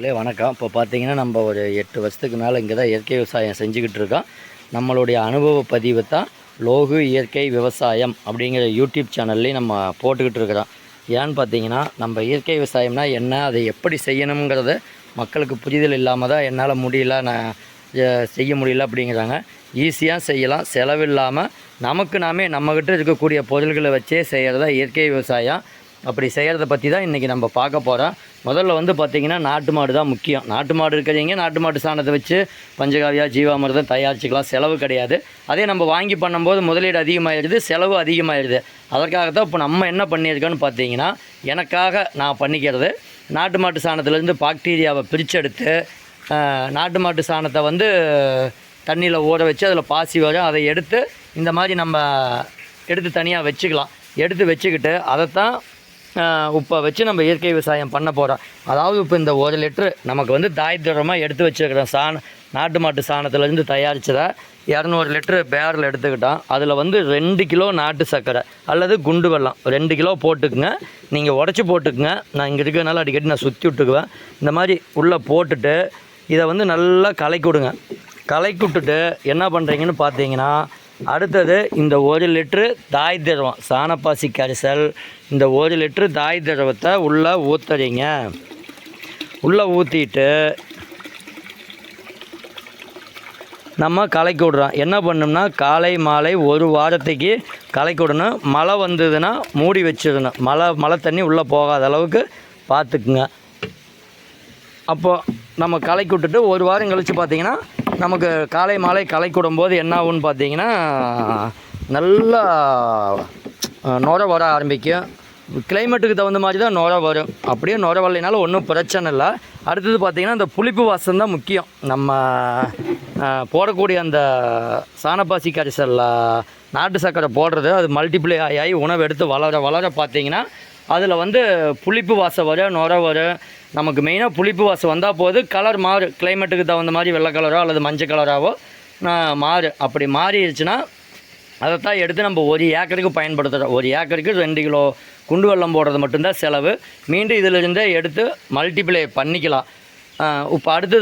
இல்லை வணக்கம். இப்போ பார்த்தீங்கன்னா நம்ம ஒரு எட்டு வருஷத்துக்கு மேலே இங்கே தான் இயற்கை விவசாயம் செஞ்சுக்கிட்டு இருக்கோம். நம்மளுடைய அனுபவ பதிவு தான் லோகு இயற்கை விவசாயம் அப்படிங்கிற யூடியூப் சேனல்லையும் நம்ம போட்டுக்கிட்டு இருக்கிறோம். ஏன்னு பார்த்தீங்கன்னா நம்ம இயற்கை விவசாயம்னா என்ன அதை எப்படி செய்யணுங்கிறத மக்களுக்கு புரிதல் இல்லாமல் தான் என்னால் முடியல நான் செய்ய முடியல அப்படிங்கிறாங்க. ஈஸியாக செய்யலாம். செலவில்லாமல் நமக்கு நாமே நம்மக்கிட்ட இருக்கக்கூடிய பொருள்களை வச்சே செய்கிறதா இயற்கை விவசாயம். அப்படி செய்கிறத பற்றி தான் இன்றைக்கி நம்ம பார்க்க போகிறோம் முதல்ல வந்து பார்த்திங்கன்னா நாட்டு மாடு தான் முக்கியம். நாட்டு மாடு இருக்கிறவங்க நாட்டு மாட்டு சாணத்தை வச்சு பஞ்சகாவியா ஜீவாமிரதம் தயாரிச்சுக்கலாம். செலவு கிடையாது. அதே நம்ம வாங்கி பண்ணும்போது முதலீடு அதிகமாகிடுது செலவு அதிகமாகிடுது அதற்காக தான் இப்போ நம்ம என்ன பண்ணியிருக்கோன்னு பார்த்தீங்கன்னா எனக்காக நான் பண்ணிக்கிறது நாட்டு மாட்டு சாணத்துலேருந்து பாக்டீரியாவை பிரிச்செடுத்து நாட்டு மாட்டு சாணத்தை வந்து தண்ணியில் ஊற வச்சு அதில் பாசி வரும். அதை எடுத்து இந்த மாதிரி நம்ம எடுத்து தனியாக வச்சுக்கலாம். எடுத்து வச்சுக்கிட்டு அதைத்தான் உப்பை வச்சு நம்ம இயற்கை விவசாயம் பண்ண போகிறோம் அதாவது இப்போ இந்த ஒரு லிட்ரு நமக்கு வந்து தாய் தூரமாக எடுத்து வச்சுருக்கிறோம் சாண நாட்டு மாட்டு சாணத்துலேருந்து தயாரித்ததை இரநூறு லிட்ரு பேரில் எடுத்துக்கிட்டோம். அதில் வந்து ரெண்டு கிலோ நாட்டு சர்க்கரை அல்லது குண்டு வெள்ளம் ரெண்டு கிலோ போட்டுக்குங்க. நீங்கள் உடச்சி போட்டுக்குங்க. நான் இங்கே இருக்கிறனால அடிக்கடி நான் சுற்றி விட்டுக்குவேன். இந்த மாதிரி உள்ளே போட்டுட்டு இதை வந்து நல்லா கலக்கி விடுங்க. கலக்கி விட்டுட்டு என்ன பண்ணுறீங்கன்னு பார்த்தீங்கன்னா அடுத்தது இந்த ஒரு லிட்ரு தாய் திரவம் சாணப்பாசி கரிசல். இந்த ஒரு லிட்ரு தாய் திரவத்தை உள்ளே ஊற்றுறீங்க உள்ளே ஊற்றிட்டு நம்ம கலக்கி விட்றோம். என்ன பண்ணோம்னா காலை மாலை ஒரு வாரத்துக்கு கலக்கி விடணும். மழை வந்ததுன்னா மூடி வச்சிடணும். மழை மழை தண்ணி உள்ளே போகாத அளவுக்கு பார்த்துக்குங்க. அப்போது நம்ம கலக்கி விட்டுட்டு ஒரு வாரம் கழித்து பார்த்திங்கன்னா நமக்கு காலை மாலை களை போது என்ன ஆகும்னு பார்த்தீங்கன்னா நல்லா நுர வர ஆரம்பிக்கும். கிளைமேட்டுக்கு தகுந்த மாதிரி தான் நுர வரும். அப்படியே நுர வரலைனாலும் ஒன்றும் பிரச்சனை இல்லை. அடுத்தது பார்த்திங்கன்னா இந்த புளிப்பு வாசம் தான் முக்கியம். நம்ம போடக்கூடிய அந்த சாணப்பாசி கரிசலில் நாட்டு சர்க்கரை போடுறது அது மல்டிப்ளை ஆகி ஆகி உணவு எடுத்து வளர வளர பார்த்தீங்கன்னா அதில் வந்து புளிப்பு வாசம் வரும் நுர வரும். நமக்கு மெயினாக புளிப்பு வாசம் வந்தால் போது கலர் மாறு. கிளைமேட்டுக்கு தகுந்த மாதிரி வெள்ளை கலரோ அல்லது மஞ்சள் கலராகவோ நான் அப்படி மாறிடுச்சுன்னா அதைத்தான் எடுத்து நம்ம ஒரு ஏக்கருக்கு பயன்படுத்துகிறோம் ஒரு ஏக்கருக்கு ரெண்டு கிலோ குண்டு வெல்லம் போடுறது மட்டும்தான் செலவு. மீண்டும் இதிலிருந்தே எடுத்து மல்டிப்ளை பண்ணிக்கலாம். இப்போ அடுத்தது